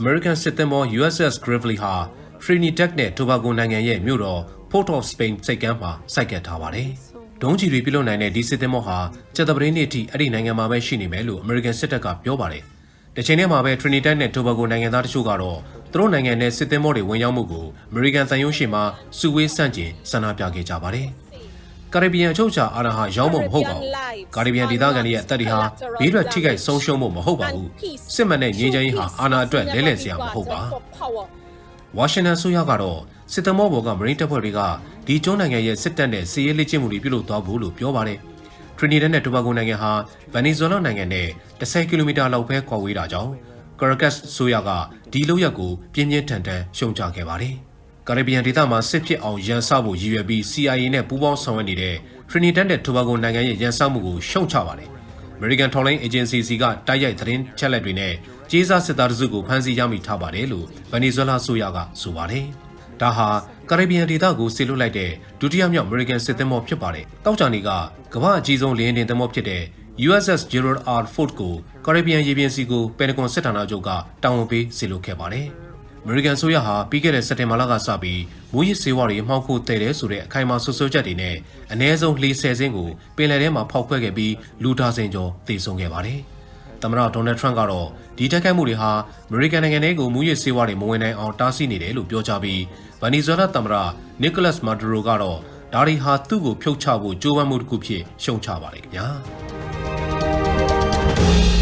American စစ်သင်္ဘော USS Gravely ဟာ Trinidad နဲ့ Tobago နိုင်ငံရဲ့မြို့တော် Port of Spain စိတ်ကမ်းမှာစိုက်ကပ်ထားပါတယ်။ဒုံးကျည်တွေပြုလုပ်နိုင်တဲ့ဒီစစ်သင်္ဘောဟာကျက်သပရင်းနေ့အထိအဲ့ဒီနိုင်ငံမှာပဲရှိနေမယ်လို့ American စစ်တပ်ကပြောပါတယ်။တစ်ချိန်တည်းမှာပဲ Trinidad နဲ့ Tobago နိုင်ငံသားတချို့ကတော့သူတို့နိုင်ငံနဲ့စစ်သင်္ဘောတွေဝင်ရောက်မှုကို American တန်ယုံရှိမှာစုဝေးဆန့်ကျင်ဆန္ဒပြခဲ့ကြပါတယ်။ ကာရစ်ဘီယံအချုပ်အခြာအာဏာဟာရောင်းဖို့မဟုတ်ပါဘူး။ကာရစ်ဘီယံဒေသခံတွေရဲ့အသက်တွေဟာဘေးရွက်ထိခိုက်ဆုံးရှုံးဖို့မဟုတ်ပါဘူး။စစ်မှန်တဲ့ငြိမ်းချမ်းရေးဟာအာဏာအတွက်လဲလှယ်စရာမဟုတ်ပါ။ဝါရှင်တန်ဆိုရကတော့စစ်တမောဘော်ကမရင်းတပ်ဖွဲ့တွေကဒီကျွန်းနိုင်ငံရဲ့စစ်တပ်နဲ့စီးရဲလက်ကျင့်မှုတွေပြုလုပ်သွားဖို့လို့ပြောပါတယ်။ Trinidad နဲ့ Tobago နိုင်ငံဟာဗန်နီဇွဲလားနိုင်ငံနဲ့10ကီလိုမီတာလောက်ပဲကွာဝေးတာကြောင့် Caracas ဆိုရကဒီလုပ်ရက်ကိုပြင်းပြင်းထန်ထန်ရှုံချခဲ့ပါတယ်။ ကာရစ်ဘီယံဒေသမှာစစ်ဖြစ်အောင်ရန်စဖို့ရည်ရွယ်ပြီး CIA နဲ့ပူးပေါင်းဆောင်ရွက်နေတဲ့ Trinidad နဲ့ Tobago နိုင်ငံရဲ့ရန်စမှုကိုရှုံချပါတယ်။ American Tolling Agency စီကတိုက်ရိုက်သတင်းချက်လက်တွေနဲ့ကြေးစားစစ်သားတစုကိုဖမ်းဆီးရမိထားပါတယ်လို့ဗန်နီဇွဲလားဆိုရကဆိုပါတယ်။ဒါဟာကာရစ်ဘီယံဒေသကိုဆေလွတ်လိုက်တဲ့ဒုတိယမြောက် American စစ်သင်္ဘောဖြစ်ပါတယ်။တောက်ချာနေကကမ္ဘာအကြီးဆုံးလေယာဉ်တင်သင်္ဘောဖြစ်တဲ့ USS Gerald R. Ford ကိုကာရစ်ဘီယံရေပြင်စီကိုပန်တဂွန်စစ်ဌာနချုပ်ကတာဝန်ပေးဆေလွတ်ခဲ့ပါတယ်။ အမေရိကန်ဆိုရဟာပြီးခဲ့တဲ့စက်တင်ဘာလကစပြီးမူရစ်စေဝါတွေမှောက်ဖို့တည်တယ်ဆိုတဲ့အခိုင်အမာဆွဆွချက်တွေနဲ့အ ਨੇ ဆုံးလှေဆယ်စင်းကိုပင်လယ်ထဲမှာဖောက်ခွဲခဲ့ပြီးလူဒါဇင်ကျော်သေဆုံးခဲ့ပါတယ်။သမ္မတဒေါ်နယ်ထရန့်ကတော့ဒီတိုက်ခိုက်မှုတွေဟာအမေရိကန်နိုင်ငံထဲကိုမူရစ်စေဝါတွေမဝင်နိုင်အောင်တားဆီးနေတယ်လို့ပြောကြားပြီးဗန်နီဇွဲလားသမ္မတနီကိုလတ်မာဒူရိုကတော့ဒါတွေဟာသူ့ကိုဖြုတ်ချဖို့ကြိုးပမ်းမှုတစ်ခုဖြစ်ရှုံချပါတယ်ခင်ဗျာ။